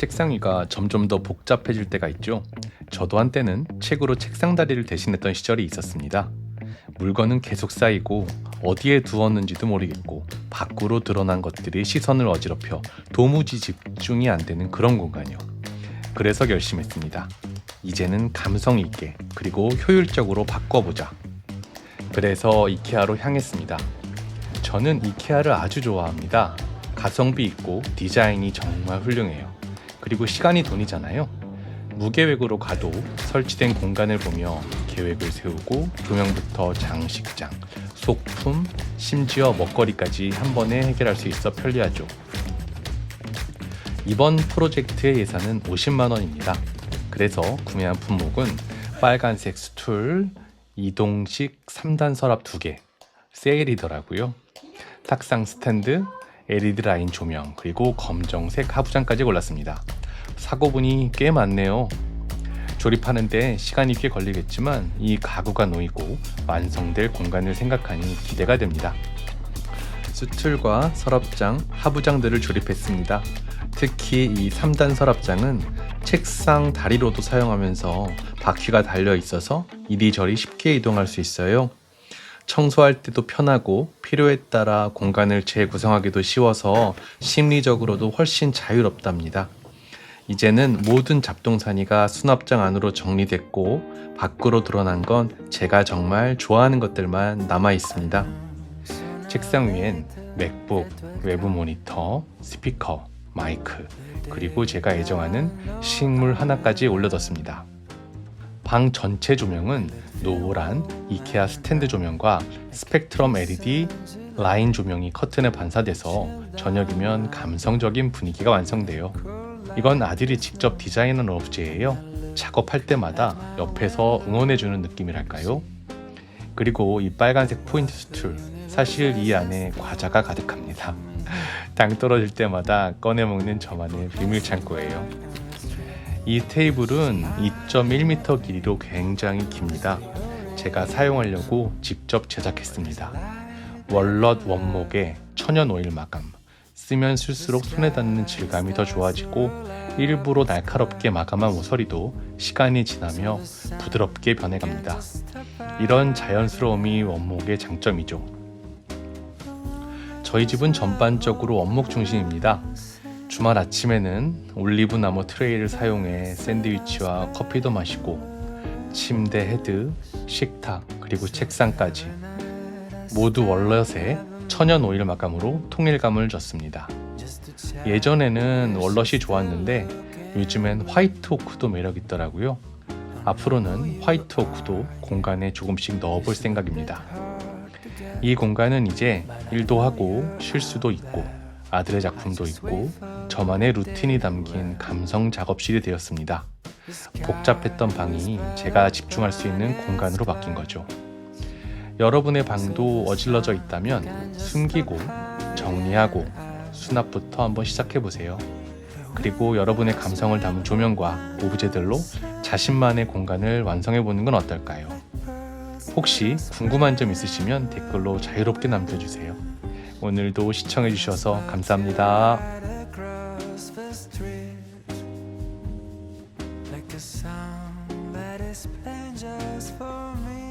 책상 위가 점점 더 복잡해질 때가 있죠. 저도 한때는 책으로 책상 다리를 대신했던 시절이 있었습니다. 물건은 계속 쌓이고 어디에 두었는지도 모르겠고 밖으로 드러난 것들이 시선을 어지럽혀 도무지 집중이 안 되는 그런 공간이요. 그래서 결심했습니다. 이제는 감성 있게 그리고 효율적으로 바꿔보자. 그래서 이케아로 향했습니다. 저는 이케아를 아주 좋아합니다. 가성비 있고 디자인이 정말 훌륭해요. 그리고 시간이 돈이잖아요. 무계획으로 가도 설치된 공간을 보며 계획을 세우고 조명부터 장식장, 소품, 심지어 먹거리까지 한 번에 해결할 수 있어 편리하죠. 이번 프로젝트의 예산은 50만 원입니다. 그래서 구매한 품목은 빨간색 스툴, 이동식 3단 서랍 2개, 세일이더라고요. 탁상 스탠드, LED 라인 조명, 그리고 검정색 하부장까지 골랐습니다. 사고분이 꽤 많네요. 조립하는데 시간이 꽤 걸리겠지만 이 가구가 놓이고 완성될 공간을 생각하니 기대가 됩니다. 수틀과 서랍장, 하부장들을 조립했습니다. 특히 이 3단 서랍장은 책상 다리로도 사용하면서 바퀴가 달려 있어서 이리저리 쉽게 이동할 수 있어요. 청소할 때도 편하고 필요에 따라 공간을 재구성하기도 쉬워서 심리적으로도 훨씬 자유롭답니다. 이제는 모든 잡동사니가 수납장 안으로 정리됐고 밖으로 드러난 건 제가 정말 좋아하는 것들만 남아 있습니다. 책상 위엔 맥북, 외부 모니터, 스피커, 마이크, 그리고 제가 애정하는 식물 하나까지 올려뒀습니다. 방 전체 조명은 노란 이케아 스탠드 조명과 스펙트럼 LED 라인 조명이 커튼에 반사돼서 저녁이면 감성적인 분위기가 완성돼요. 이건 아들이 직접 디자인한 오브제예요. 작업할 때마다 옆에서 응원해주는 느낌이랄까요? 그리고 이 빨간색 포인트 스툴 사실 이 안에 과자가 가득합니다. 당 떨어질 때마다 꺼내 먹는 저만의 비밀 창고예요. 이 테이블은 2.1m 길이로 굉장히 깁니다. 제가 사용하려고 직접 제작했습니다. 월넛 원목에 천연 오일 마감. 쓰면 쓸수록 손에 닿는 질감이 더 좋아지고 일부러 날카롭게 마감한 모서리도 시간이 지나며 부드럽게 변해갑니다. 이런 자연스러움이 원목의 장점이죠. 저희 집은 전반적으로 원목 중심입니다. 주말 아침에는 올리브 나무 트레이를 사용해 샌드위치와 커피도 마시고 침대 헤드, 식탁, 그리고 책상까지 모두 월넛에 천연 오일 마감으로 통일감을 줬습니다. 예전에는 월넛이 좋았는데 요즘엔 화이트 오크도 매력 있더라고요. 앞으로는 화이트 오크도 공간에 조금씩 넣어볼 생각입니다. 이 공간은 이제 일도 하고 쉴 수도 있고 아들의 작품도 있고 저만의 루틴이 담긴 감성 작업실이 되었습니다. 복잡했던 방이 제가 집중할 수 있는 공간으로 바뀐 거죠. 여러분의 방도 어질러져 있다면 숨기고 정리하고 수납부터 한번 시작해 보세요. 그리고 여러분의 감성을 담은 조명과 오브제들로 자신만의 공간을 완성해 보는 건 어떨까요? 혹시 궁금한 점 있으시면 댓글로 자유롭게 남겨주세요. 오늘도 시청해 주셔서 감사합니다. A song that is playing just for me.